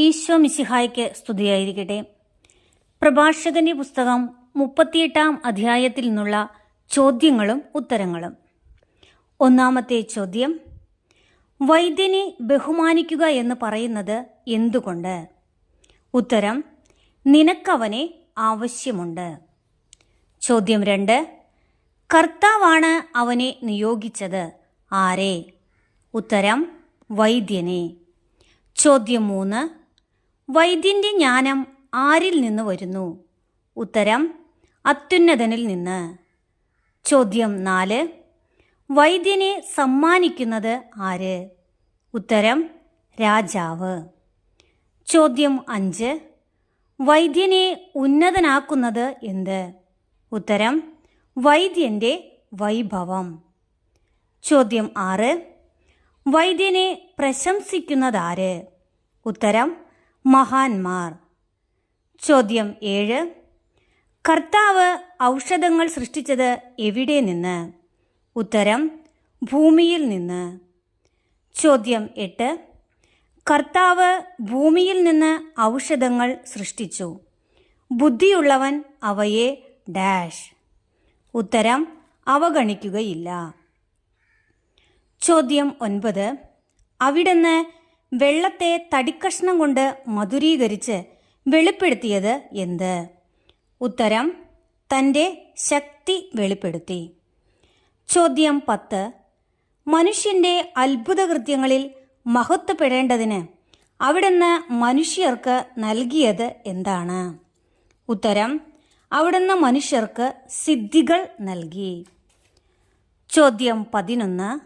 ഈശോ മിശിഹായ്ക്ക് സ്തുതിയായിരിക്കട്ടെ. പ്രഭാഷകന്റെ പുസ്തകം മുപ്പത്തിയെട്ടാം അധ്യായത്തിൽ നിന്നുള്ള ചോദ്യങ്ങളും ഉത്തരങ്ങളും. ഒന്നാമത്തെ ചോദ്യം വൈദ്യനെ ബഹുമാനിക്കുക എന്ന് പറയുന്നത് എന്തുകൊണ്ട്? ഉത്തരം നിനക്കവനെ ആവശ്യമുണ്ട്. ചോദ്യം രണ്ട് കർത്താവാണ് അവനെ നിയോഗിച്ചത് ആരെ? ഉത്തരം വൈദ്യനെ. ചോദ്യം മൂന്ന് വൈദ്യന്റെ ജ്ഞാനം ആരിൽ നിന്ന് വരുന്നു? ഉത്തരം അത്യുന്നതനിൽ നിന്ന്. ചോദ്യം നാല് വൈദ്യനെ സമ്മാനിക്കുന്നത് ആര്? ഉത്തരം രാജാവ്. ചോദ്യം അഞ്ച് വൈദ്യനെ ഉന്നതനാക്കുന്നത് എന്ത്? ഉത്തരം വൈദ്യന്റെ വൈഭവം. ചോദ്യം ആറ് വൈദ്യനെ പ്രശംസിക്കുന്നതാര്? ഉത്തരം മഹാന്മാർ. ചോദ്യം ഏഴ്. കർത്താവ് ഔഷധങ്ങൾ സൃഷ്ടിച്ചത് എവിടെ നിന്ന്? ഉത്തരം ഭൂമിയിൽ നിന്ന്. ചോദ്യം എട്ട്. കർത്താവ് ഭൂമിയിൽ നിന്ന് ഔഷധങ്ങൾ സൃഷ്ടിച്ചു. ബുദ്ധിയുള്ളവൻ അവയെ ഡാഷ്. ഉത്തരം അവഗണിക്കുകയില്ല. ചോദ്യം ഒൻപത്. അവിടുന്ന് വെള്ളത്തെ തടിക്കഷ്ണം കൊണ്ട് മധുരീകരിച്ച് വെളിപ്പെടുത്തിയത് എന്ത്? ഉത്തരം തന്റെ ശക്തി വെളിപ്പെടുത്തി. ചോദ്യം പത്ത്. മനുഷ്യന്റെ അത്ഭുതകൃത്യങ്ങളിൽ മഹത്വപ്പെടേണ്ടതിന് അവിടുന്ന് മനുഷ്യർക്ക് നൽകിയത് എന്താണ്? ഉത്തരം അവിടുന്ന് മനുഷ്യർക്ക് സിദ്ധികൾ നൽകി. ചോദ്യം പതിനൊന്ന്.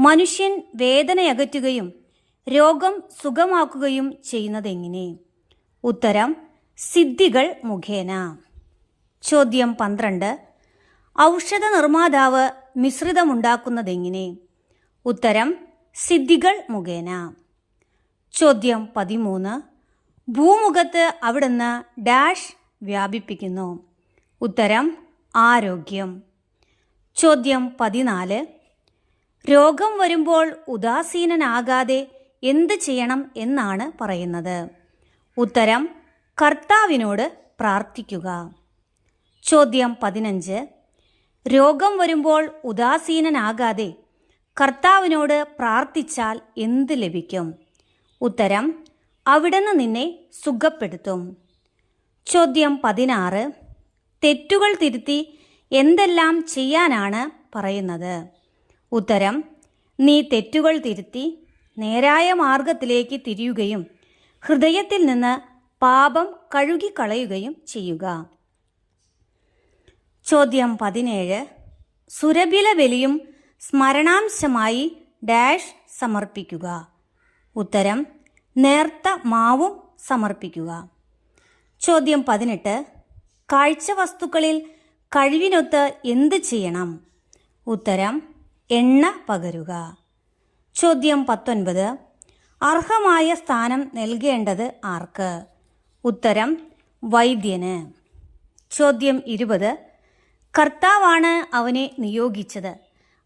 മനുഷ്യൻ വേദനയകറ്റുകയും രോഗം സുഖമാക്കുകയും ചെയ്യുന്നതെങ്ങനെ? ഉത്തരം സിദ്ധികൾ മുഖേന. ചോദ്യം പന്ത്രണ്ട് ഔഷധ നിർമ്മാതാവ് മിശ്രിതമുണ്ടാക്കുന്നതെങ്ങനെ? ഉത്തരം സിദ്ധികൾ മുഖേന. ചോദ്യം പതിമൂന്ന് ഭൂമുഖത്ത് അവിടുന്ന് ഡാഷ് വ്യാപിപ്പിക്കുന്നു. ഉത്തരം ആരോഗ്യം. ചോദ്യം പതിനാല് രോഗം വരുമ്പോൾ ഉദാസീനനാകാതെ എന്ത് ചെയ്യണം എന്നാണ് പറയുന്നത്. ഉത്തരം കർത്താവിനോട് പ്രാർത്ഥിക്കുക. ചോദ്യം പതിനഞ്ച്. രോഗം വരുമ്പോൾ ഉദാസീനനാകാതെ കർത്താവിനോട് പ്രാർത്ഥിച്ചാൽ എന്ത് ലഭിക്കും? ഉത്തരം അവിടുന്ന് നിന്നെ സുഖപ്പെടുത്തും. ചോദ്യം പതിനാറ്. തെറ്റുകൾ തിരുത്തി എന്തെല്ലാം ചെയ്യാനാണ് പറയുന്നത്? ഉത്തരം നീ തെറ്റുകൾ തിരുത്തി നേരായ മാർഗത്തിലേക്ക് തിരിയുകയും ഹൃദയത്തിൽ നിന്ന് പാപം കഴുകിക്കളയുകയും ചെയ്യുക. ചോദ്യം പതിനേഴ്. സുരബില ബലിയും സ്മരണാംശമായി ഡാഷ് സമർപ്പിക്കുക. ഉത്തരം നേർത്ത മാവും സമർപ്പിക്കുക. ചോദ്യം പതിനെട്ട്. കാഴ്ച വസ്തുക്കളിൽ കഴിവിനൊത്ത് എന്ത് ചെയ്യണം? ഉത്തരം എണ്ണ പകരുക. ചോദ്യം പത്തൊൻപത്. അർഹമായ സ്ഥാനം നൽകേണ്ടത് ആർക്ക്? ഉത്തരം വൈദ്യന്. ചോദ്യം ഇരുപത്. കർത്താവാണ് അവനെ നിയോഗിച്ചത്.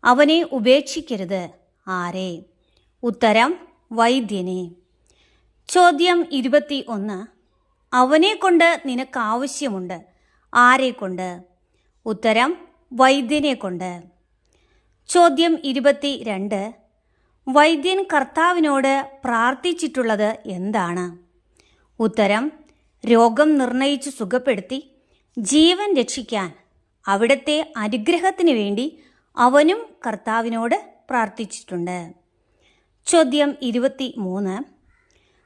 അവനെ ഉപേക്ഷിക്കരുത്. ആരെ? ഉത്തരം വൈദ്യനെ. ചോദ്യം ഇരുപത്തി ഒന്ന് അവനെ കൊണ്ട് നിനക്ക് ആവശ്യമുണ്ട്. ആരെ കൊണ്ട്? ഉത്തരം വൈദ്യനെ കൊണ്ട്. ചോദ്യം ഇരുപത്തി രണ്ട് വൈദ്യൻ കർത്താവിനോട് പ്രാർത്ഥിച്ചിട്ടുള്ളത് എന്താണ്? ഉത്തരം രോഗം നിർണയിച്ച് സുഖപ്പെടുത്തി ജീവൻ രക്ഷിക്കാൻ അവിടുത്തെ അനുഗ്രഹത്തിന് വേണ്ടി അവനും കർത്താവിനോട് പ്രാർത്ഥിച്ചിട്ടുണ്ട്. ചോദ്യം ഇരുപത്തി മൂന്ന്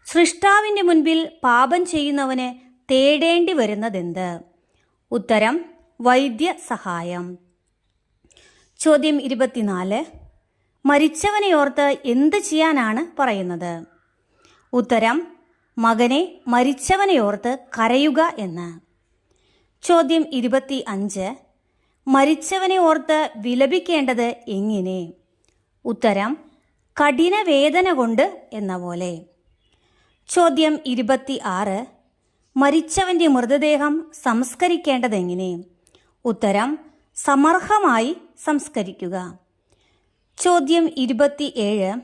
സൃഷ്ടാവിന്റെ മുൻപിൽ പാപം ചെയ്യുന്നവന് തേടേണ്ടി വരുന്നതെന്ത്? ഉത്തരം വൈദ്യ സഹായം ചോദ്യം ഇരുപത്തിനാല്. മരിച്ചവനെ ഓർത്ത് എന്ത് ചെയ്യാനാണ് പറയുന്നത്? ഉത്തരം മകനെ മരിച്ചവനെ ഓർത്ത് കരയുക എന്ന്. ചോദ്യം ഇരുപത്തി അഞ്ച് മരിച്ചവനെ ഓർത്ത് വിലപിക്കേണ്ടത് എങ്ങനെ? ഉത്തരം കഠിന വേദന കൊണ്ട് എന്ന പോലെ. ചോദ്യം ഇരുപത്തി ആറ് മരിച്ചവന്റെ മൃതദേഹം സംസ്കരിക്കേണ്ടതെങ്ങനെ? ഉത്തരം സമർഹമായി സംസ്കരിക്കുക. ചോദ്യം ഇരുപത്തിയേഴ്.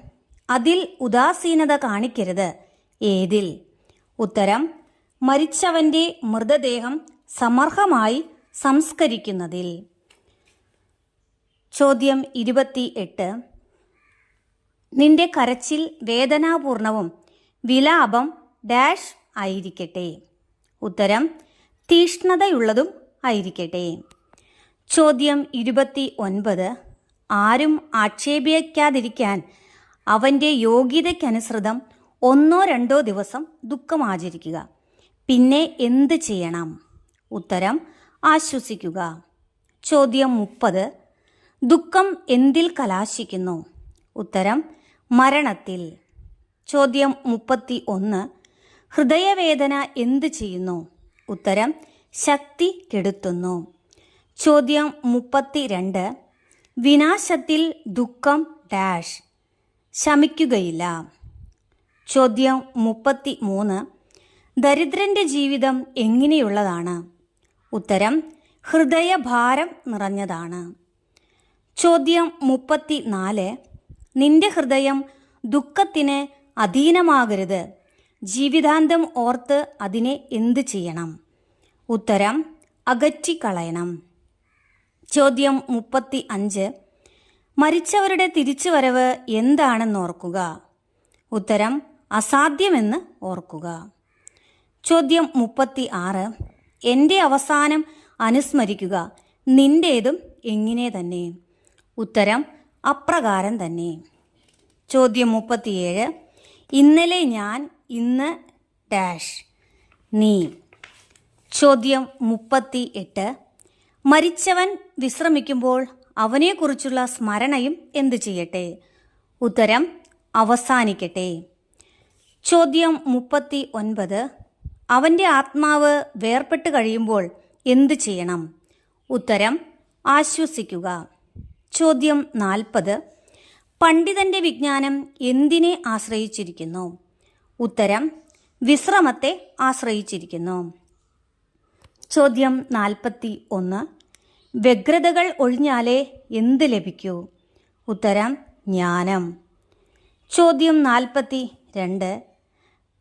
അതിൽ ഉദാസീനത കാണിക്കരുത്. ഏതിൽ? ഉത്തരം മരിച്ചവന്റെ മൃതദേഹം സമർഹമായി സംസ്കരിക്കുന്നതിൽ. ചോദ്യം ഇരുപത്തി എട്ട് നിന്റെ കരച്ചിൽ വേദനാപൂർണവും വിലാപം ഡാഷ് ആയിരിക്കട്ടെ. ഉത്തരം തീഷ്ണതയുള്ളതും ആയിരിക്കട്ടെ. ചോദ്യം ഇരുപത്തി ഒൻപത് ആരും ആക്ഷേപിക്കാതിരിക്കാൻ അവന്റെ യോഗ്യതയ്ക്കനുസൃതം ഒന്നോ രണ്ടോ ദിവസം ദുഃഖം ആചരിക്കുക പിന്നെ എന്ത് ചെയ്യണം? ഉത്തരം ആശ്വസിക്കുക. ചോദ്യം മുപ്പത്. ദുഃഖം എന്തിൽ കലാശിക്കുന്നു? ഉത്തരം മരണത്തിൽ. ചോദ്യം മുപ്പത്തി ഒന്ന് ഹൃദയവേദന എന്ത് ചെയ്യുന്നു? ഉത്തരം ശക്തി കെടുത്തുന്നു. ചോദ്യം മുപ്പത്തി രണ്ട് വിനാശത്തിൽ ദുഃഖം ഡാഷ്. ശമിക്കുകയില്ല. ചോദ്യം മുപ്പത്തി മൂന്ന് ദരിദ്രന്റെ ജീവിതം എങ്ങനെയുള്ളതാണ്? ഉത്തരം ഹൃദയഭാരം നിറഞ്ഞതാണ്. ചോദ്യം മുപ്പത്തി നാല് നിന്റെ ഹൃദയം ദുഃഖത്തിന് അധീനമാകരുത്. ജീവിതാന്തം ഓർത്ത് അതിനെ എന്ത് ചെയ്യണം? ഉത്തരം അകറ്റിക്കളയണം. ചോദ്യം മുപ്പത്തി അഞ്ച് മരിച്ചവരുടെ തിരിച്ചുവരവ് എന്താണെന്ന് ഓർക്കുക. ഉത്തരം അസാധ്യമെന്ന് ഓർക്കുക. ചോദ്യം മുപ്പത്തി ആറ് എന്റെ അവസാനം അനുസ്മരിക്കുക. നിന്റേതും എങ്ങനെ തന്നെ. ഉത്തരം അപ്രകാരം തന്നെ. ചോദ്യം മുപ്പത്തിയേഴ്. ഇന്നലെ ഞാൻ ഇന്ന് ഡാഷ്. നീ. ചോദ്യം മുപ്പത്തി എട്ട് മരിച്ചവൻ വിശ്രമിക്കുമ്പോൾ അവനെക്കുറിച്ചുള്ള സ്മരണയും എന്തു ചെയ്യട്ടെ? ഉത്തരം അവസാനിക്കട്ടെ. ചോദ്യം മുപ്പത്തി ഒൻപത് അവന്റെ ആത്മാവ് വേർപെട്ട് കഴിയുമ്പോൾ എന്തു ചെയ്യണം? ഉത്തരം ആശ്വസിക്കുക. ചോദ്യം നാൽപ്പത്. പണ്ഡിതന്റെ വിജ്ഞാനം എന്തിനെ ആശ്രയിച്ചിരിക്കുന്നു? ഉത്തരം വിശ്രമത്തെ ആശ്രയിച്ചിരിക്കുന്നു. ചോദ്യം നാൽപ്പത്തി ഒന്ന്. വ്യഗ്രതകൾ ഒഴിഞ്ഞാലേ എന്ത് ലഭിക്കൂ? ഉത്തരം ജ്ഞാനം. ചോദ്യം നാൽപ്പത്തി രണ്ട്.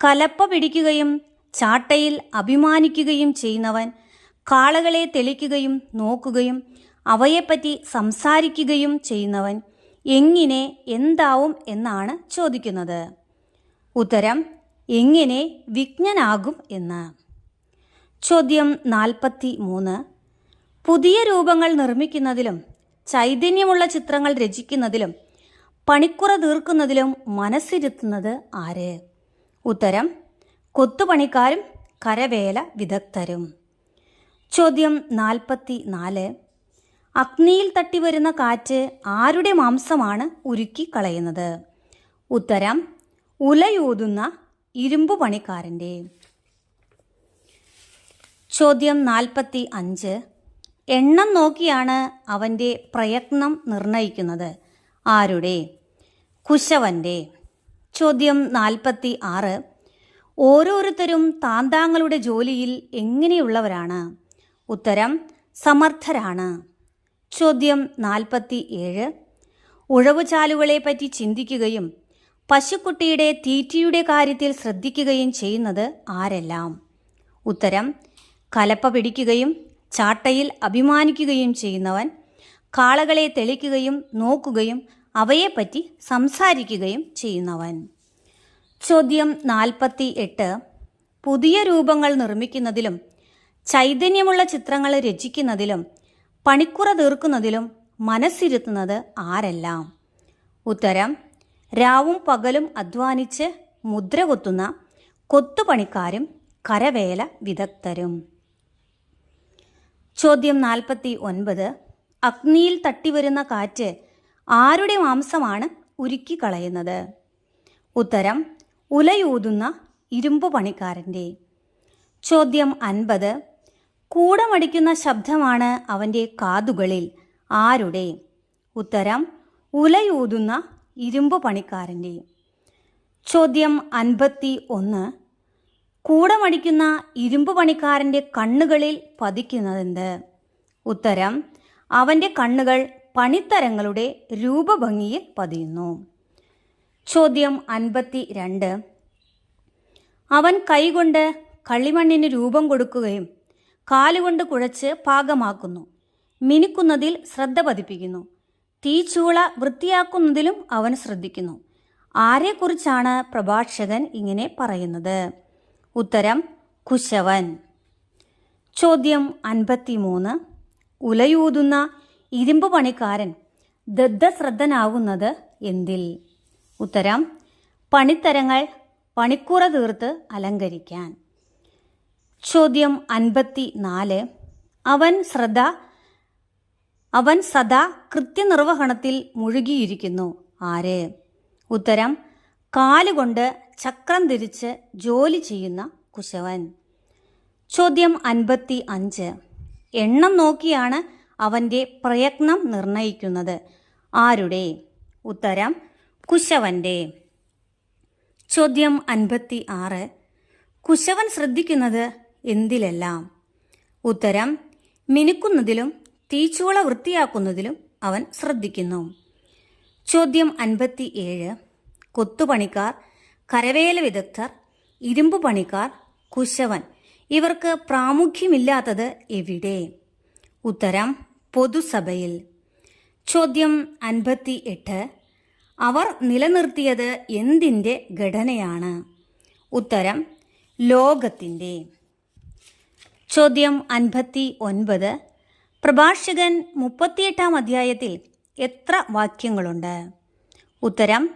കലപ്പ പിടിക്കുകയും ചാട്ടയിൽ അഭിമാനിക്കുകയും ചെയ്യുന്നവൻ കാളകളെ തെളിക്കുകയും നോക്കുകയും അവയെപ്പറ്റി സംസാരിക്കുകയും ചെയ്യുന്നവൻ എങ്ങനെ എന്താവും എന്നാണ് ചോദിക്കുന്നത്. ഉത്തരം എങ്ങനെ വിജ്ഞനാകും എന്ന്. ചോദ്യം നാൽപ്പത്തി മൂന്ന് പുതിയ രൂപങ്ങൾ നിർമ്മിക്കുന്നതിലും ചൈതന്യമുള്ള ചിത്രങ്ങൾ രചിക്കുന്നതിലും പണിക്കുറ തീർക്കുന്നതിലും മനസ്സിരുത്തുന്നത് ആര്? ഉത്തരം കൊത്തുപണിക്കാരും കരവേല വിദഗ്ധരും. ചോദ്യം നാൽപ്പത്തി നാല് അഗ്നിയിൽ തട്ടി വരുന്ന കാറ്റ് ആരുടെ മാംസമാണ് ഉരുക്കി കളയുന്നത് ഉത്തരം ഉലയൂതുന്ന ഇരുമ്പു പണിക്കാരന്റെ ചോദ്യം നാൽപ്പത്തി അഞ്ച്. എണ്ണം നോക്കിയാണ് അവന്റെ പ്രയത്നം നിർണയിക്കുന്നത്. ആരുടെ? കുശവന്റെ ചോദ്യം നാൽപ്പത്തി ആറ്. ഓരോരുത്തരും താന്താങ്ങളുടെ ജോലിയിൽ എങ്ങനെയുള്ളവരാണ്? ഉത്തരം സമർത്ഥരാണ്. ചോദ്യം നാൽപ്പത്തി ഏഴ്. ഉഴവുചാലുകളെ പറ്റി ചിന്തിക്കുകയും പശുക്കുട്ടിയുടെ തീറ്റിയുടെ കാര്യത്തിൽ ശ്രദ്ധിക്കുകയും ചെയ്യുന്നത് ആരെല്ലാം? ഉത്തരം കലപ്പ പിടിക്കുകയും ചാട്ടയിൽ അഭിമാനിക്കുകയും ചെയ്യുന്നവൻ കാളകളെ തെളിക്കുകയും നോക്കുകയും അവയെപ്പറ്റി സംസാരിക്കുകയും ചെയ്യുന്നവൻ. ചോദ്യം നാൽപ്പത്തി എട്ട് പുതിയ രൂപങ്ങൾ നിർമ്മിക്കുന്നതിലും ചൈതന്യമുള്ള ചിത്രങ്ങൾ രചിക്കുന്നതിലും പണിക്കുറ തീർക്കുന്നതിലും മനസ്സിരുത്തുന്നത് ആരെല്ലാം? ഉത്തരം രാവും പകലും അധ്വാനിച്ച് മുദ്ര കൊത്തുന്ന കൊത്തുപണിക്കാരും കരവേല വിദഗ്ധരും. ചോദ്യം നാൽപ്പത്തി ഒൻപത്. അഗ്നിയിൽ തട്ടിവരുന്ന കാറ്റ് ആരുടെ മാംസമാണ് ഉരുക്കി കളയുന്നത് ഉത്തരം ഉലയൂതുന്ന ഇരുമ്പ് പണിക്കാരന്റെ. ചോദ്യം അൻപത്. കൂടമടിക്കുന്ന ശബ്ദമാണ് അവന്റെ കാതുകളിൽ ആരുടെ? ഉത്തരം ഉലയൂതുന്ന ഇരുമ്പ് പണിക്കാരന്റെ. ചോദ്യം അൻപത്തി ഒന്ന്. കൂടമടിക്കുന്ന ഇരുമ്പ് പണിക്കാരന്റെ കണ്ണുകളിൽ പതിക്കുന്നതെന്ത്? ഉത്തരം അവന്റെ കണ്ണുകൾ പണിത്തരങ്ങളുടെ രൂപഭംഗിയിൽ പതിയുന്നു. ചോദ്യം അൻപത്തി രണ്ട് അവൻ കൈകൊണ്ട് കളിമണ്ണിന് രൂപം കൊടുക്കുകയും കാലുകൊണ്ട് കുഴച്ച് പാകമാക്കുന്നു. മിനുക്കുന്നതിൽ ശ്രദ്ധ പതിപ്പിക്കുന്നു. തീച്ചൂള വൃത്തിയാക്കുന്നതിലും അവൻ ശ്രദ്ധിക്കുന്നു. ആരെക്കുറിച്ചാണ് പ്രഭാഷകൻ ഇങ്ങനെ പറയുന്നത്? ഉത്തരം കുശവൻ. ചോദ്യം അൻപത്തിമൂന്ന്. ഉലയൂതുന്ന ഇരുമ്പ് പണിക്കാരൻ ദദ്ധശ്രദ്ധനാകുന്നത് എന്തിൽ? ഉത്തരം പണിത്തരങ്ങൾ പണിക്കൂറ തീർത്ത് അലങ്കരിക്കാൻ. ചോദ്യം അൻപത്തി നാല് അവൻ ശ്രദ്ധ അവൻ സദാ കൃത്യനിർവഹണത്തിൽ മുഴുകിയിരിക്കുന്നു. ആര്? ഉത്തരം കാലുകൊണ്ട് ചക്രം തിരിച്ച് ജോലി ചെയ്യുന്ന കുശവൻ. ചോദ്യം അൻപത്തി അഞ്ച് എണ്ണം നോക്കിയാണ് അവന്റെ പ്രയത്നം നിർണയിക്കുന്നത്. ആരുടെ? ഉത്തരം കുശവന്റെ ചോദ്യം അൻപത്തി ആറ് കുശവൻ ശ്രദ്ധിക്കുന്നത് എന്തിലെല്ലാം? ഉത്തരം മിനുക്കുന്നതിലും തീച്ചുവള വൃത്തിയാക്കുന്നതിലും അവൻ ശ്രദ്ധിക്കുന്നു. ചോദ്യം അൻപത്തി ഏഴ് കൊത്തുപണിക്കാർ കരവേല വിദഗ്ധർ ഇരുമ്പ് പണിക്കാർ കുശവൻ. ഇവർക്ക് പ്രാമുഖ്യമില്ലാത്തത് എവിടെ? ഉത്തരം പൊതുസഭയിൽ. ചോദ്യം അൻപത്തി എട്ട് അവർ നിലനിർത്തിയത് എന്തിന്റെ ഘടനയാണ്? ഉത്തരം ലോകത്തിന്റെ ചോദ്യം അൻപത്തി ഒൻപത് പ്രഭാഷകൻ മുപ്പത്തിയെട്ടാം അധ്യായത്തിൽ എത്ര വാക്യങ്ങളുണ്ട്? ഉത്തരം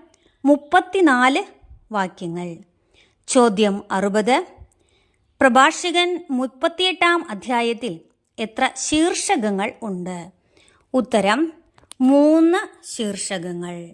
മുപ്പത്തിനാല് വാക്യങ്ങൾ. ചോദ്യം അറുപത്. പ്രഭാഷകൻ മുപ്പത്തിയെട്ടാം അധ്യായത്തിൽ എത്ര ശീർഷകങ്ങൾ ഉണ്ട്? ഉത്തരം മൂന്ന് ശീർഷകങ്ങൾ.